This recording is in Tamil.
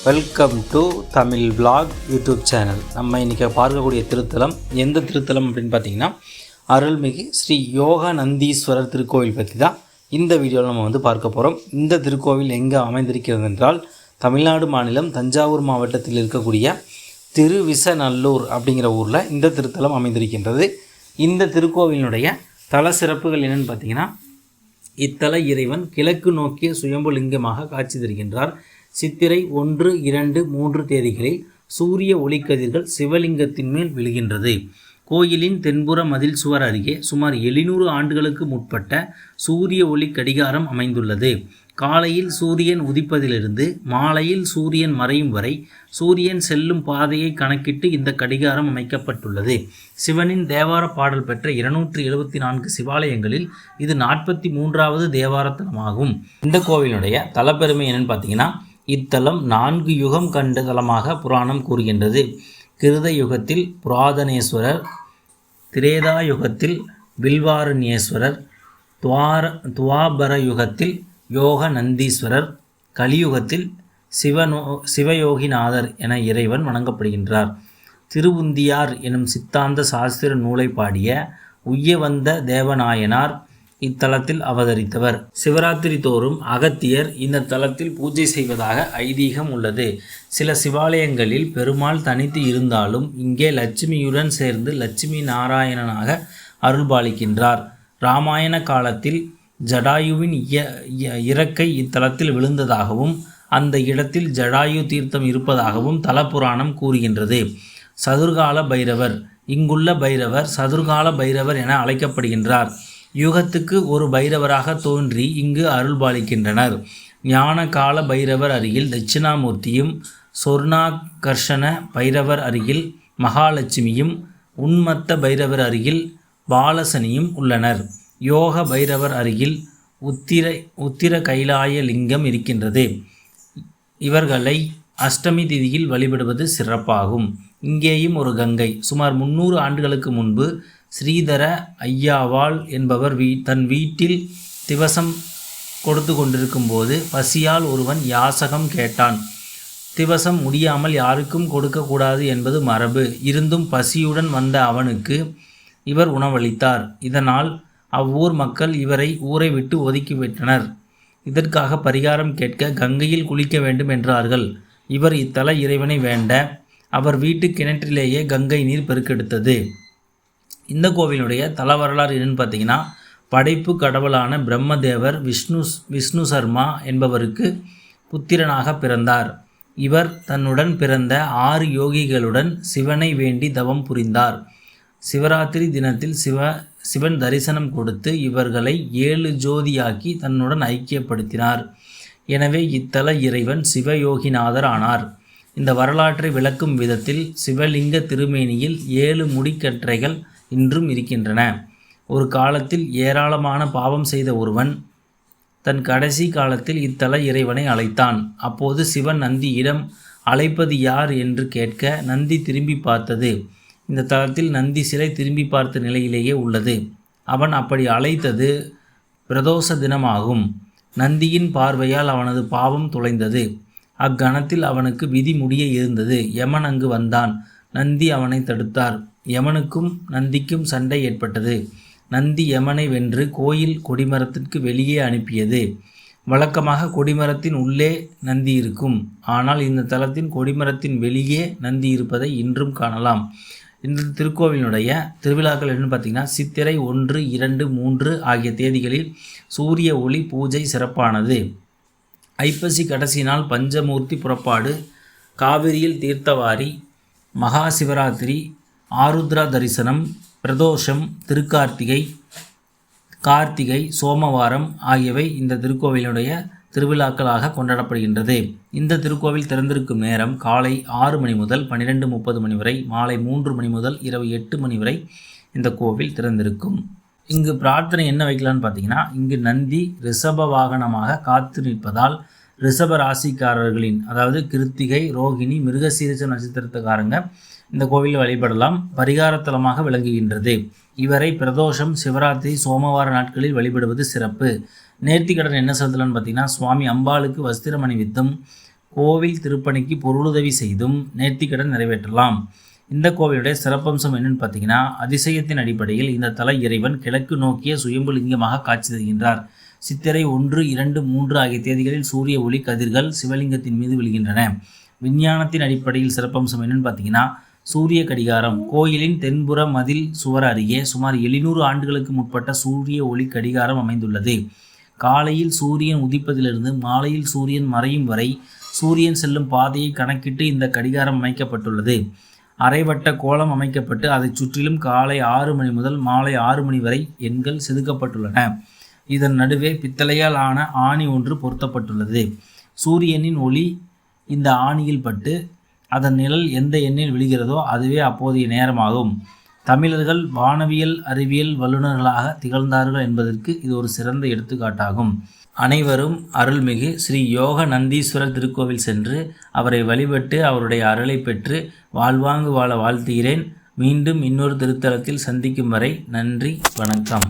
Welcome to Tamil vlog YouTube channel நம்ம இன்றைக்கி பார்க்கக்கூடிய திருத்தலம் எந்த திருத்தலம் அப்படின்னு பார்த்தீங்கன்னா அருள்மிகு ஸ்ரீ யோகா நந்தீஸ்வரர் திருக்கோவில் பற்றி தான் இந்த வீடியோவில் நம்ம வந்து பார்க்க போகிறோம் இந்த திருக்கோவில் எங்கே அமைந்திருக்கிறது என்றால் தமிழ்நாடு மாநிலம் தஞ்சாவூர் மாவட்டத்தில் இருக்கக்கூடிய திருவிசநல்லூர் அப்படிங்கிற ஊரில் இந்த திருத்தலம் அமைந்திருக்கின்றது. இந்த திருக்கோவிலினுடைய தல சிறப்புகள் என்னென்னு பார்த்தீங்கன்னா இத்தல இறைவன் கிழக்கு நோக்கிய சுயம்பு லிங்கமாக காட்சி தருகின்றார். சித்திரை ஒன்று இரண்டு மூன்று தேதிகளில் சூரிய ஒளிக்கதிர்கள் சிவலிங்கத்தின் மேல் விழுகின்றது. கோயிலின் தென்புற மதில் சுவர் அருகே சுமார் எழுநூறு ஆண்டுகளுக்கு முற்பட்ட சூரிய ஒளி கடிகாரம் அமைந்துள்ளது. காலையில் சூரியன் உதிப்பதிலிருந்து மாலையில் சூரியன் மறையும் வரை சூரியன் செல்லும் பாதையை கணக்கிட்டு இந்த கடிகாரம் அமைக்கப்பட்டுள்ளது. சிவனின் தேவார பாடல் பெற்ற இருநூற்றி எழுபத்தி நான்கு சிவாலயங்களில் இது நாற்பத்தி மூன்றாவது தேவாரத்தலமாகும். இந்த கோவிலுடைய தலப்பெருமை என்னன்னு பார்த்தீங்கன்னா இத்தலம் நான்கு யுகம் கண்ட தலமாக புராணம் கூறுகின்றது. கிருத யுகத்தில் புராதனேஸ்வரர் திரேதா யுகத்தில் வில்வாரண்யேஸ்வரர் துவார துவாபர யுகத்தில் யோக நந்தீஸ்வரர் கலியுகத்தில் சிவனோ சிவயோகிநாதர் என இறைவன் வணங்கப்படுகின்றார். திருவுந்தியார் எனும் சித்தாந்த சாஸ்திர நூலை பாடிய உய்யவந்த தேவநாயனார் இத்தலத்தில் அவதரித்தவர். சிவராத்திரி தோறும் அகத்தியர் இந்த தலத்தில் பூஜை செய்வதாக ஐதீகம் உள்ளது. சில சிவாலயங்களில் பெருமாள் தனித்து இருந்தாலும் இங்கே லட்சுமியுடன் சேர்ந்து லட்சுமி நாராயணனாக அருள்பாலிக்கின்றார் இராமாயண காலத்தில் ஜடாயுவின் இய இறக்கை இத்தலத்தில் விழுந்ததாகவும் அந்த இடத்தில் ஜடாயு தீர்த்தம் இருப்பதாகவும் தலபுராணம் கூறுகின்றது. சதுர்கால பைரவர். இங்குள்ள பைரவர் சதுர்கால பைரவர் என அழைக்கப்படுகின்றார். யுகத்துக்கு ஒரு பைரவராக தோன்றி இங்கு அருள்பாலிக்கின்றனர். ஞான கால பைரவர் அருகில் தட்சிணாமூர்த்தியும் சொர்ணாகர்ஷண பைரவர் அருகில் மகாலட்சுமியும் உன்மத்த பைரவர் அருகில் பாலசனியும் உள்ளனர். யோக பைரவர் அருகில் உத்திர உத்திர கைலாய லிங்கம் இருக்கின்றது. இவர்களை அஷ்டமி திதியில் வழிபடுவது சிறப்பாகும். இங்கேயும் ஒரு கங்கை. சுமார் முன்னூறு ஆண்டுகளுக்கு முன்பு ஸ்ரீதர ஐயாவாள் என்பவர் வீ தன் வீட்டில் திவசம் கொடுத்து கொண்டிருக்கும்போது பசியால் ஒருவன் யாசகம் கேட்டான். திவசம் முடியாமல் யாருக்கும் கொடுக்கக்கூடாது என்பது மரபு. இருந்தும் பசியுடன் வந்த அவனுக்கு இவர் உணவளித்தார். இதனால் அவ்வூர் மக்கள் இவரை ஊரை விட்டு ஒதுக்கிவிட்டனர் இதற்காக பரிகாரம் கேட்க கங்கையில் குளிக்க வேண்டும் என்றார்கள். இவர் இத்தல இறைவனை வேண்ட அவர் வீட்டு கிணற்றிலேயே கங்கை நீர் பெருக்கெடுத்தது. இந்த கோவிலுடைய தல வரலாறு என்னன்னு பார்த்தீங்கன்னா படைப்பு கடவுளான பிரம்மதேவர் விஷ்ணு விஷ்ணு சர்மா என்பவருக்கு புத்திரனாக பிறந்தார். இவர் தன்னுடன் பிறந்த ஆறு யோகிகளுடன் சிவனை வேண்டி தவம் புரிந்தார். சிவராத்திரி தினத்தில் சிவ சிவன் தரிசனம் கொடுத்து இவர்களை ஏழு ஜோதியாக்கி தன்னுடன் ஐக்கியப்படுத்தினார். எனவே இத்தல இறைவன் சிவயோகிநாதர் ஆனார். இந்த வரலாற்றை விளக்கும் விதத்தில் சிவலிங்க திருமேனியில் ஏழு முடிக்கற்றைகள் இன்றும் இருக்கின்றன. ஒரு காலத்தில் ஏராளமான பாவம் செய்த ஒருவன் தன் கடைசி காலத்தில் இத்தல இறைவனை அழைத்தான். அப்போது சிவன் நந்தியிடம் அழைப்பது யார்? என்று கேட்க நந்தி திரும்பி பார்த்தது. இந்த தலத்தில் நந்தி சிலை திரும்பி பார்த்த நிலையிலேயே உள்ளது. அவன் அப்படி அழைத்தது பிரதோஷ தினமாகும். நந்தியின் பார்வையால் அவனது பாவம் தொலைந்தது. அக்கணத்தில் அவனுக்கு விதி முடிய இருந்தது. யமன் அங்கு வந்தான். நந்தி அவனை தடுத்தார். யமனுக்கும் நந்திக்கும் சண்டை ஏற்பட்டது. நந்தி யமனை வென்று கோயில் கொடிமரத்திற்கு வெளியே அனுப்பியது. வழக்கமாக கொடிமரத்தின் உள்ளே நந்தி இருக்கும். ஆனால் இந்த தலத்தின் கொடிமரத்தின் வெளியே நந்தி இருப்பதை இன்றும் காணலாம். இந்த திருக்கோவிலினுடைய திருவிழாக்கள் என்னன்னு பார்த்தீங்கன்னா சித்திரை ஒன்று இரண்டு மூன்று ஆகிய தேதிகளில் சூரிய ஒளி பூஜை சிறப்பானது. ஐப்பசி கடைசி நாள் பஞ்சமூர்த்தி புறப்பாடு காவிரியில் தீர்த்தவாரி மகா சிவராத்திரி ஆருத்ரா தரிசனம் பிரதோஷம் திருக்கார்த்திகை கார்த்திகை சோமவாரம் ஆகியவை இந்த திருக்கோவிலுடைய திருவிழாக்களாக கொண்டாடப்படுகின்றது. இந்த திருக்கோவில் திறந்திருக்கும் நேரம் காலை ஆறு மணி முதல் பன்னிரெண்டு முப்பது மணி வரை மாலை மூன்று மணி முதல் இரவு எட்டு மணி வரை இந்த கோவில் திறந்திருக்கும். இங்கு பிரார்த்தனை என்ன வைக்கலான்னு பார்த்தீங்கன்னா இங்கு நந்தி ரிஷப வாகனமாக காத்து நிற்பதால் ரிஷப ராசிக்காரர்களின் அதாவது கிருத்திகை ரோகிணி மிருகசீரிச நட்சத்திரத்துக்காரங்க இந்த கோவிலில் வழிபடலாம். பரிகாரத்தலமாக விளங்குகின்றது. இவரை பிரதோஷம் சிவராத்திரி சோமவார நாட்களில் வழிபடுவது சிறப்பு. நேர்த்திக்கடன் என்ன செலுத்தலாம்னு பார்த்தீங்கன்னா சுவாமி அம்பாளுக்கு வஸ்திரம் அணிவித்தும் கோவில் திருப்பணிக்கு பொருளுதவி செய்தும் நேர்த்திக்கடன் நிறைவேற்றலாம். இந்த கோவிலுடைய சிறப்பம்சம் என்னன்னு பார்த்தீங்கன்னா அதிசயத்தின் அடிப்படையில் இந்த தல இறைவன் கிழக்கு நோக்கிய சுயம்பு லிங்கமாக காட்சி தருகின்றார். சித்திரை ஒன்று இரண்டு மூன்று ஆகிய தேதிகளில் சூரிய ஒளி கதிர்கள் சிவலிங்கத்தின் மீது விழுகின்றன. விஞ்ஞானத்தின் அடிப்படையில் சிறப்பம்சம் என்னன்னு பார்த்தீங்கன்னா சூரிய கடிகாரம். கோயிலின் தென்புற மதில் சுவர் அருகே சுமார் எழுநூறு ஆண்டுகளுக்கு முற்பட்ட சூரிய ஒளி கடிகாரம் அமைந்துள்ளது. காலையில் சூரியன் உதிப்பதிலிருந்து மாலையில் சூரியன் மறையும் வரை சூரியன் செல்லும் பாதையை கணக்கிட்டு இந்த கடிகாரம் அமைக்கப்பட்டுள்ளது. அரைவட்ட கோலம் அமைக்கப்பட்டு அதைச் சுற்றிலும் காலை ஆறு மணி முதல் மாலை ஆறு மணி வரை எண்கள் செதுக்கப்பட்டுள்ளன. இதன் நடுவே பித்தளையால் ஆன ஆணி ஒன்று பொருத்தப்பட்டுள்ளது. சூரியனின் ஒளி இந்த ஆணியில் பட்டு அதன் நிழல் எந்த எண்ணில் விழுகிறதோ அதுவே அப்போதைய நேரமாகும். தமிழர்கள் வானவியல் அறிவியல் வல்லுநர்களாக திகழ்ந்தார்கள் என்பதற்கு இது ஒரு சிறந்த எடுத்துக்காட்டாகும். அனைவரும் அருள்மிகு ஸ்ரீ யோக நந்தீஸ்வரர் திருக்கோவில் சென்று அவரை வழிபட்டு அவருடைய அருளை பெற்று வாழ்வாங்கு வாழ வாழ்த்துகிறேன். மீண்டும் இன்னொரு திருத்தலத்தில் சந்திக்கும் வரை நன்றி வணக்கம்.